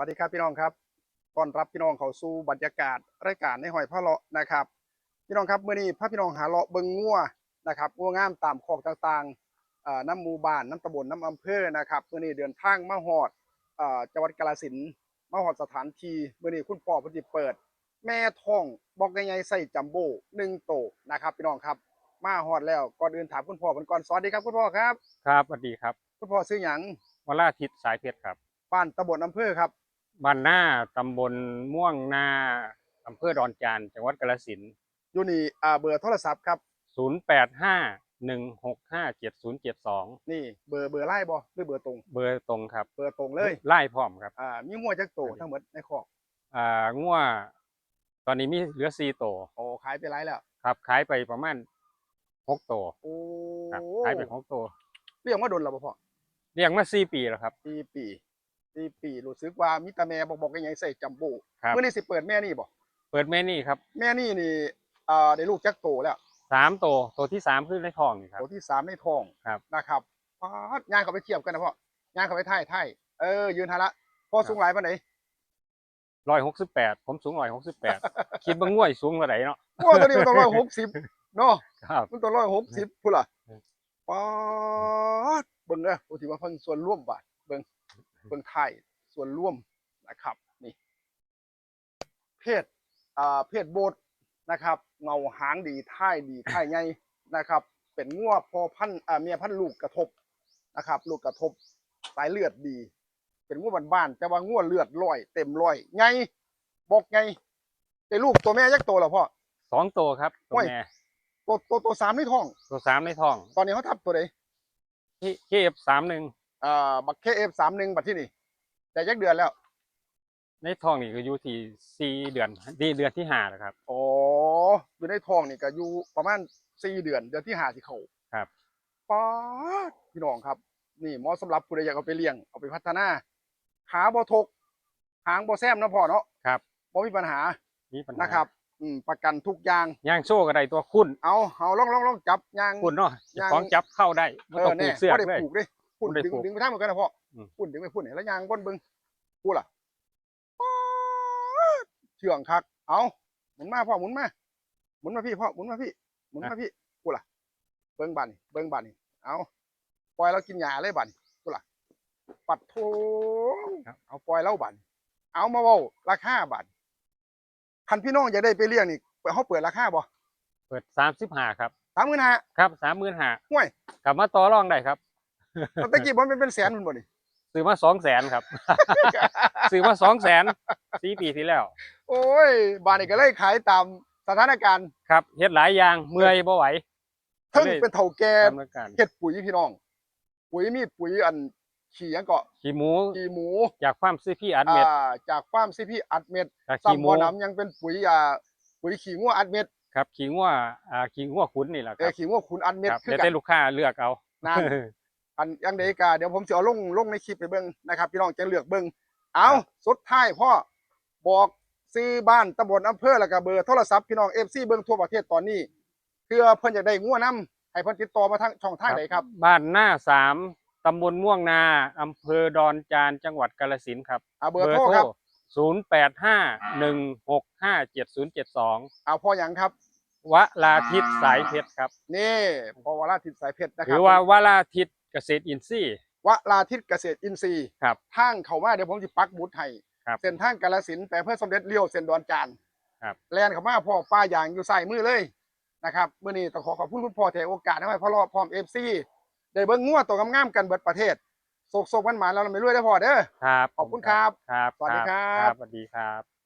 สวัสดีครับพี่น้องครับต้อนรับพี่น้องเข้าสู่บรรยากาศรายการในหอยพระเลาะนะครับ พี่น้องครับเมื่อนี้พาพี่น้องหาเลาะเบิงงัวนะครับงัวงามตามคอกต่างๆเอ่อน้ำหมู่บ้านน้ำตำบลน้ำอำเภอนะครับเมื่อนี้เดินทางมาฮอดเอ่อจังหวัดกาฬสินธุ์มาฮอดสถานที่เมื่อนี้คุณพ่อเพอดีเปิด แม่ท้องบอกใหญ่ๆใส่จัมโบ้หนึ่งโตนะครับ พี่น้องครับมาฮอดแล้วก่อนอื่นถามคุณพ่อกันก่อนสวัสดีครับคุณพ่อครับครับสวัสดีครับ คุณพ่อซื้อหยังวราทิตสายเพชรครับบ้านตำบลอำเภอครับ บ้านหน้าตำบลม่วงนาอำเภอดอนจานจังหวัดกาฬสินธุ์อยู่นี่อ่าเบอร์โทรศัพท์ครับ ศูนย์แปดห้าหนึ่งหกห้าเจ็ดศูนย์เจ็ดสองนี่เบอร์เบอร์ไล่บ่หรือเบอร์ตรง เบอร์ตรงครับ เบอร์ตรงเลย ไล่พร้อมครับ อ่า มีงัวจักโตทั้งหมดในคอกอ่างัวตอนนี้มีเหลือสี่โตวโอ้ขายไปไรแล้ว ครับ ขายไปประมาณหกโตวโอ้ครับขายไปหกโตวเรียกว่าโดนแล้วบ่พ่อเลี้ยงมาสี่ปีแล้วครับ ปีปี ปีปีรู้สึกว่ามิตาแม่บอกบอกกันยังใส่จัมโบ้ครับ เมื่อนี้สิเปิดแม่นี่บ่เปิดแม่นี่ครับแม่นี่นี่อ่าได้ลูกจักโตแล้วสามโตวตัวที่สามคือในท้องนี่ครับ โตที่สามในท้องครับ นะครับป๊าดย่างเขาไปเทียบกันนะพ่อย่างเขาไปไทยไทยเออยืนทันละพ่อสูงหลายปานไหนร้อยหกสิบแปดผมสูงร้อยหกสิบแปดคิดว่าง่วยสูงกว่าไหนเนาะงัวตัวนี้มันต้องร้อยหกสิบเนาะ ครับ มันตัวร้อยหกสิบพุ่นล่ะอืม ป๊าดเบิ่งเด้อโอ้ถือว่าเพิ่งส่วนร่วมบาทเบิ่ง เบิ่งไทยส่วนร่วมนะครับนี่เพศอ่าเพศโบดนะครับเงาหางดีท้ายดีท้ายใหญ่นะครับ เป็นงัวพอพันธุ์อ่าเมียพันธุ์ลูกกระทบนะครับลูกกระทบสายเลือดดี เป็นงัวบ้านๆแต่ว่างัวเลือดร้อย เต็มร้อยใหญ่บอกไงแต่ลูกตัวแม่ยักษ์โตแล้วพ่อสองตัวครับตัโอ้วยแม่ตัวตัวตัวสามในท้อง ตัวสามในท้อง ตอนนี้เขาทับตัวใดเคฟสามหนึ่ง อ่าบักเคเอฟสามหนึ่งบัดที่นี่แต่ยักเดือนแล้ว ในท้องนี่ก็อยู่ที่สี่เดือนดีเดือนที่ห้าแล้วครับอ๋ออยู่ในท้องนี่ก็อยู่ประมาณสี่เดือน เดือนที่ห้าที่เขาครับป๊าดพี่น้องครับ นี่เหมาะสำหรับผู้ใดอยากเอาไปเลี้ยงเอาไปพัฒนาขาบ่ทก หางบ่แซมนะพ่อเนาะครับบ่มีปัญหามีปัญหานะครับ อืมประกันทุกอย่างย่างโซ่ก็ได้ตัวคุณเอาเอาลองลองลองจับยางคุณเนาะย่าง ของจับเข้าได้ไม่เอต้อองผูแน่กเสื้อบ่ได้เลย ผูกเด้ พุ่นบ่ได้ดึงผูกดึงไปทางเหมือนกันนะพ่ออมพุ่นดึงไปพุ่นเห็นแล้วยางบนเบิ่งพูดล่ะป๊าดเชื่องคัก เอาหมุนมาพ่อหมุนมาหมุนมาพี่พ่อหมุนมาพี่หมุนมาพี่พูดล่ะ เบิ่งบัดนเบิ่งบัดนเอาปล่อยเรากินหญ้าเลยบัดนพูดล่ะ ปัดโถเอาปล่อยเราบัดนเอามาเว้าราคาบัดนคันพี่น้องอยากได้ไปเลี้ยงนี่เขาเปิดราคาบ่เปิดสามสิบห้าครับสามหมื่นห้าครับสามหมื่นห้าห่วย กลับมาต่อรองได้ครับ ตะกี้มันเป็นเป็นแสนมันบ่นี่ซื้อมาสองแสนครับ ซื้อมาสองแสนสี่ปีที่แล้ว โอ้ยบ้านนี่ก็เลยขายตามสถานการณ์ครับเฮ็ดหลายอย่างเมื่อยบ่ไหวเพิ่งก็เลยเป็นเถ่าแก่ทำรายการเฮ็ดปุ๋ยพี่น้อง ปุ๋ยมีปุ๋ยอันขี้หยังเกาะขี้หมูขี้หมูจากฟาร์มซีพี่อัดเม็ดอ่าจากฟาร์มซีพีอัดเม็ดจากขี้หซ้ำมูบ่อน้ำยังเป็นปุ๋ยอ่าปุ๋ยขี้งัวอัดเม็ดครับขี้งัวอ่าขี้งัวขุนนี่แหละคเอรัอบขี้งัวขุนอัดเม็ดครับคือเดี๋ยวกัแต่นลูกค้าเลือกเอานั่น อันยังเดกาเดี๋ยวผมจะเอาลงลงในคลิปไปเบิ่งนะครับพี่น้องจะเลือกเบิ่งเอาครับสุดท้ายพ่อบอกซื้อบ้านตำบลอำเภอแล้วก็เบอร์โทรศัพท์พี่น้อง FC เบิ่งทั่วประเทศตอนนี้เพื่อเพิ่นอยากได้งัวนํให้เพิ่นติดต่อมาทางช่องทางใดครับ บ้านหน้าสามตำบลม่วงนาอำเภอดอนจานจังหวัดกาฬสินธุ์ครับเอาเบอร์โทรครับศูนย์แปดห้าหนึ่งหกห้าเจ็ดศูนย์เจ็ดสองเอาพ่อหยังครับวลาทิตสายเพชรครับ นี่พอวราทิตสายเพชรนะคหรัรือว่าวลาทิต เกษตรอินทรีย์ วราทิตเกษตรอินทรีย์ครับทางเข้ามาเดี๋ยวผมจะปักหมุดให้ครับเส้นทางกาฬสินธุ์ไปเพื่อสมเด็จเลี้ยวเส้นดอนจานครับ แลนเข้ามาพ่อป้าอย่างอยู่ใส่มือเลยนะครับมื้อนี้ต้องขอขอบคุณคุณพ่อที่ให้โอกาสให้พ่อรอพร้อม FC ได้เบิ่งงัวตัวงามๆกันเบิดประเทศโศกๆมันหมาแล้วเราไม่รวยได้อพ่อเด้อครับขอบคุณครับ ครับสวัสดีครับ สวัสดีครับ